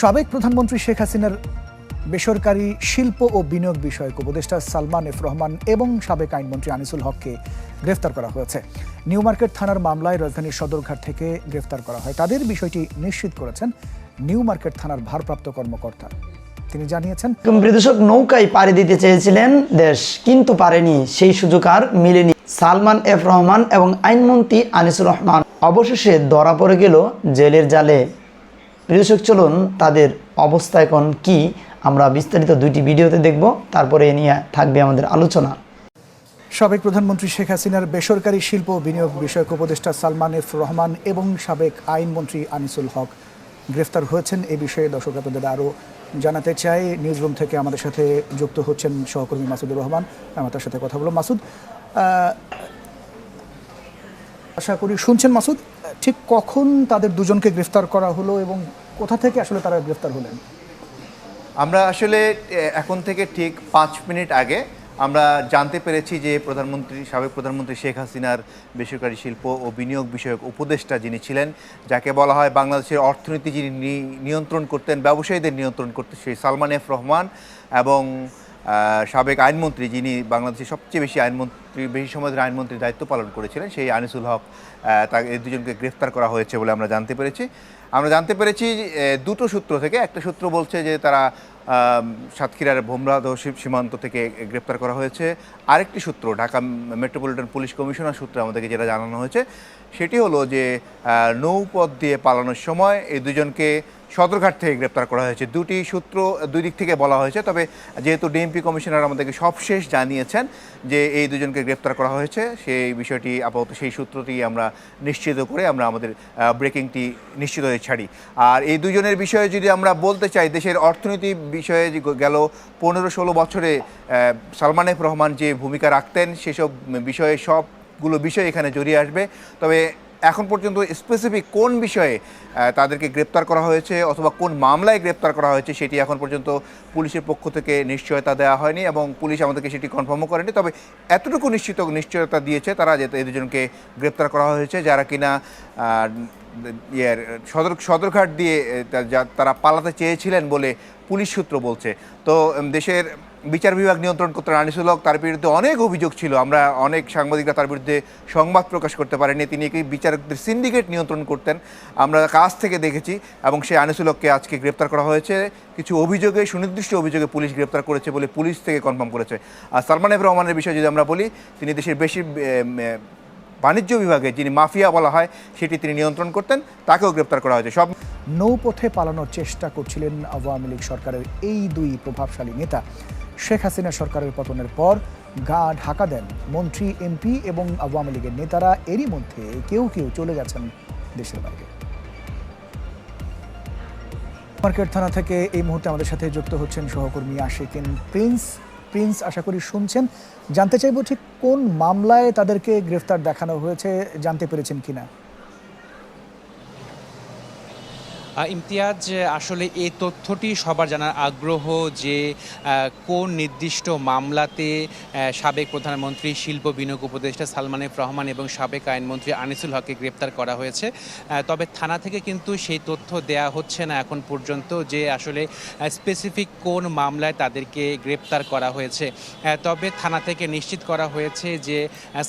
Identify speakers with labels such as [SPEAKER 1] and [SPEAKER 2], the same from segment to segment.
[SPEAKER 1] সাবেক প্রধানমন্ত্রী শেখ হাসিনার বেসরকারি শিল্প ও বিনিয়োগ বিষয়ক উপদেষ্টা সালমান এফ রহমান এবং সাবেক আইনমন্ত্রী আনিসুল হককে গ্রেফতার করা হয়েছে। নিউ মার্কেট থানার মামলায় রাজধানীর সদরঘাট থেকে গ্রেফতার করা হয়। তাদের বিষয়টি নিশ্চিত করেছেন নিউ মার্কেট থানার ভারপ্রাপ্ত কর্মকর্তা। তিনি জানিয়েছেন
[SPEAKER 2] বিদূষক নৌকায় পাড়ি দিতে চেয়েছিলেন, দেশ কিন্তু পারেনি। সেই সুযোগ আর মিলেনি। সালমান এফ রহমান এবং আইনমন্ত্রী আনিসুর রহমান অবশেষে ধরা পড়ে গেল জেলের জালে। বিদূষক চলুন তাদের অবস্থা এখন কি? আমরা বিস্তারিত দুইটি ভিডিওতে দেখব, তারপরে এ নিয়ে থাকবে আমাদের আলোচনা।
[SPEAKER 1] সাবেক প্রধানমন্ত্রী শেখ হাসিনার বেসরকারি শিল্প বিনিয়োগ বিষয়ক উপদেষ্টা সালমান এফ রহমান এবং সাবেক আইনমন্ত্রী আনিসুল হক গ্রেফতার হয়েছেন এ বিষয়ে দর্শক আপনাদের আরও জানাতে চাই। নিউজ রুম থেকে আমাদের সাথে যুক্ত হচ্ছেন সহকর্মী মাসুদুর রহমান, আমরা তার সাথে কথা বলব। মাসুদ আশা করি শুনছেন মাসুদ? ঠিক কখন তাদের দুজনকে গ্রেফতার করা হলো এবং কোথা থেকে আসলে তারা গ্রেফতার হলেন?
[SPEAKER 3] আমরা আসলে এখন থেকে ঠিক পাঁচ মিনিট আগে আমরা জানতে পেরেছি যে প্রধানমন্ত্রী, সাবেক প্রধানমন্ত্রী শেখ হাসিনার বেসরকারি শিল্প ও বিনিয়োগ বিষয়ক উপদেষ্টা যিনি ছিলেন, যাকে বলা হয় বাংলাদেশের অর্থনীতি যিনি নিয়ন্ত্রণ করতেন, ব্যবসায়ীদের নিয়ন্ত্রণ করতেন, সেই সালমান এফ রহমান এবং সাবেক আইনমন্ত্রী যিনি বাংলাদেশের সবচেয়ে বেশি আইনমন্ত্রী, বেশি সময় ধরে আইনমন্ত্রীর দায়িত্ব পালন করেছিলেন, সেই আনিসুল হক তাকে এই দুজনকে গ্রেফতার করা হয়েছে বলে আমরা জানতে পেরেছি। আমরা জানতে পেরেছি দুটো সূত্র থেকে, একটা সূত্র বলছে যে তারা সাতক্ষীরার ভোমরাদ ও সীমান্ত থেকে গ্রেপ্তার করা হয়েছে। আরেকটি সূত্র, ঢাকা মেট্রোপলিটন পুলিশ কমিশনার সূত্রে আমাদেরকে যেটা জানানো হয়েছে, সেটি হলো যে নৌপথ দিয়ে পালানোর সময় এই দুজনকে সদরঘাট থেকে গ্রেপ্তার করা হয়েছে। দুটি সূত্র দুই দিক থেকে বলা হয়েছে, তবে যেহেতু ডিএমপি কমিশনার আমাদেরকে সবশেষ জানিয়েছেন যে এই দুজনকে গ্রেপ্তার করা হয়েছে, সেই বিষয়টি আপাতত সেই সূত্রটি আমরা নিশ্চিত করে আমরা আমাদের ব্রেকিংটি নিশ্চিত হয়ে ছাড়ি। আর এই দুজনের বিষয়ে যদি আমরা বলতে চাই, দেশের অর্থনীতি বিষয়ে গেল পনেরো ষোলো বছরে সালমান এফ রহমান যে ভূমিকা রাখতেন, সেসব বিষয়ে সবগুলো বিষয় এখানে জড়িয়ে আসবে। তবে এখন পর্যন্ত স্পেসিফিক কোন বিষয়ে তাদেরকে গ্রেপ্তার করা হয়েছে অথবা কোন মামলায় গ্রেপ্তার করা হয়েছে সেটি এখন পর্যন্ত পুলিশের পক্ষ থেকে নিশ্চয়তা দেওয়া হয়নি এবং পুলিশ আমাদেরকে সেটি কনফার্মও করেনি। তবে এতটুকু নিশ্চিত, নিশ্চয়তা দিয়েছে তারা যে এই দুজনকে গ্রেপ্তার করা হয়েছে, যারা কিনা ইয়ের সদর সদরঘাট দিয়ে তারা পালাতে চেয়েছিলেন বলে পুলিশ সূত্র বলছে। তো দেশের বিচার বিভাগ নিয়ন্ত্রণ করতেন আনিসুল হক তার বিরুদ্ধে অনেক অভিযোগ ছিল। আমরা অনেক সাংবাদিকরা তার বিরুদ্ধে সংবাদ প্রকাশ করতে পারেনি। তিনি কি বিচারকদের সিন্ডিকেট নিয়ন্ত্রণ করতেন। আমরা কাছ থেকে দেখেছি এবং সেই আনিসুল হককে আজকে গ্রেপ্তার করা হয়েছে। কিছু অভিযোগে, সুনির্দিষ্ট অভিযোগে পুলিশ গ্রেপ্তার করেছে বলে পুলিশ থেকে কনফার্ম করেছে। আর সালমান এফ রহমানের বিষয়ে যদি আমরা বলি, তিনি দেশের বেশি বাণিজ্য বিভাগে যিনি মাফিয়া বলা হয়, সেটি তিনি নিয়ন্ত্রণ করতেন, তাকেও গ্রেপ্তার করা হয়েছে। সব
[SPEAKER 1] নৌপথে পালানোর চেষ্টা করছিলেন আওয়ামী লীগ সরকারের এই দুই প্রভাবশালী নেতা। শেখ হাসিনা সরকারের পতনের পর গা ঢাকা দেন। মন্ত্রী, এমপি এবং আওয়ামী লীগের নেতারা এরই মধ্যে কেউ কেউ চলে গেছেন দেশের বাইরে। মার্কেট থানা থেকে এই মুহূর্তে আমাদের সাথে যুক্ত হচ্ছেন সহকর্মী আশিকিন প্রিন্স। প্রিন্স, আশা করি শুনছেন। জানতে চাইব ঠিক কোন মামলায় তাদেরকে গ্রেফতার দেখানো হয়েছে, জানতে পেরেছেন কিনা?
[SPEAKER 4] ইমতিয়াজ আসলে এই তথ্যটি সবার জানার আগ্রহ যে কোন নির্দিষ্ট মামলাতে সাবেক প্রধানমন্ত্রী শিল্প বিনিয়োগ উপদেষ্টা সালমান রহমান এবং সাবেক আইনমন্ত্রী আনিসুল হককে গ্রেপ্তার করা হয়েছে। তবে থানা থেকে কিন্তু সেই তথ্য দেয়া হচ্ছে না এখন পর্যন্ত যে আসলে স্পেসিফিক কোন মামলায় তাদেরকে গ্রেপ্তার করা হয়েছে। তবে থানা থেকে নিশ্চিত করা হয়েছে যে আহ,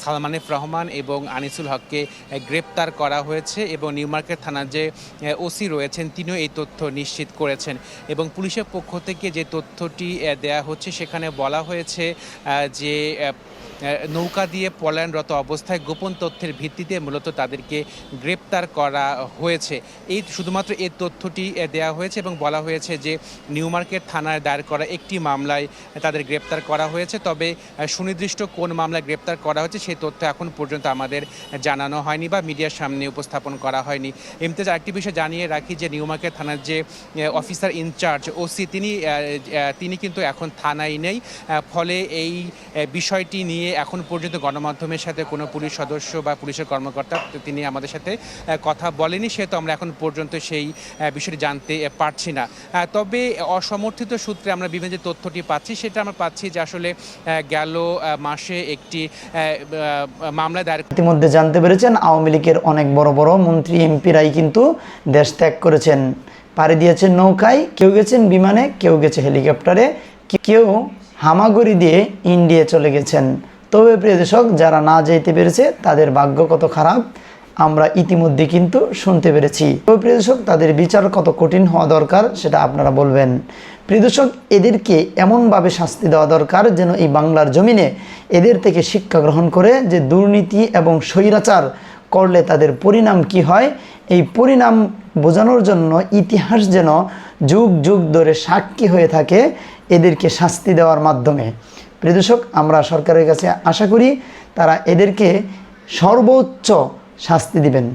[SPEAKER 4] রহমান এবং আনিসুল হককে গ্রেপ্তার করা হয়েছে এবং নিউ মার্কেট থানার যে ওসি রয়েছেন তিনিও এই তথ্য নিশ্চিত করেছেন। এবং পুলিশের পক্ষ থেকে যে তথ্যটি দেয়া হচ্ছে, সেখানে বলা হয়েছে যে নৌকা দিয়ে পলায়নরত অবস্থায় গোপন তথ্যের ভিত্তিতে মূলত তাদেরকে গ্রেপ্তার করা হয়েছে। এই শুধুমাত্র এই তথ্যটি দেয়া হয়েছে এবং বলা হয়েছে যে নিউ মার্কেট থানায় দায়ের করা একটি মামলায় তাদের গ্রেপ্তার করা হয়েছে। তবে সুনির্দিষ্ট কোন মামলায় গ্রেপ্তার করা হয়েছে সেই তথ্য এখন পর্যন্ত আমাদের জানানো হয়নি বা মিডিয়ার সামনে উপস্থাপন করা হয়নি। এমতেজ আরেকটি বিষয় জানিয়ে রাখি যে নিউ মার্কেট থানার যে অফিসার ইনচার্জ ওসি, তিনি তিনি কিন্তু এখন থানায় নেই। ফলে এই বিষয়টি নিয়ে এখন পর্যন্ত গণমাধ্যমের সাথে কোনো পুলিশ সদস্য বা পুলিশের কর্মকর্তা তিনি আমাদের সাথে কথা বলেনি, সেহেতু আমরা এখন পর্যন্ত সেই বিষয়টি জানতে পারছি না। তবে অসমর্থিত সূত্রে আমরা বিভিন্ন যে তথ্যটি পাচ্ছি, সেটা আমরা পাচ্ছি যে আসলে গেল মাসে একটি মামলা দায়ের
[SPEAKER 2] ইতিমধ্যে জানতে পেরেছেন, আওয়ামী লীগের অনেক বড় বড় মন্ত্রী, এমপিরাই কিন্তু দেশ ত্যাগ করেছেন। পাড়ি দিয়েছেন নৌকায়, কেউ গেছেন বিমানে, কেউ গেছে হেলিকপ্টারে, কেউ হামাগুড়ি দিয়ে ইন্ডিয়া চলে গেছেন। তবে প্রিয় দর্শক, যারা না যেতে পেরেছে, তাদের ভাগ্য কত খারাপ, আমরা ইতিমধ্যে কিন্তু শুনতে পেরেছি। তবে প্রিয় দর্শক, তাদের বিচার কত কঠিন হওয়া দরকার, সেটা আপনারা বলবেন। প্রিয় দর্শক, এদেরকে এমনভাবে শাস্তি দেওয়া দরকার যেন এই বাংলার জমিনে এদের থেকে শিক্ষা গ্রহণ করে যে দুর্নীতি এবং স্বৈরাচার করলে তাদের পরিণাম কি হয়, এই পরিণাম বোঝানোর জন্য ইতিহাস যেন যুগ যুগ ধরে সাক্ষী হয়ে থাকে, এদেরকে শাস্তি দেওয়ার মাধ্যমে। প্রিয় আমরা সরকারের কাছে আশা করি তারা এদেরকে সর্বোচ্চ শাস্তি দিবেন।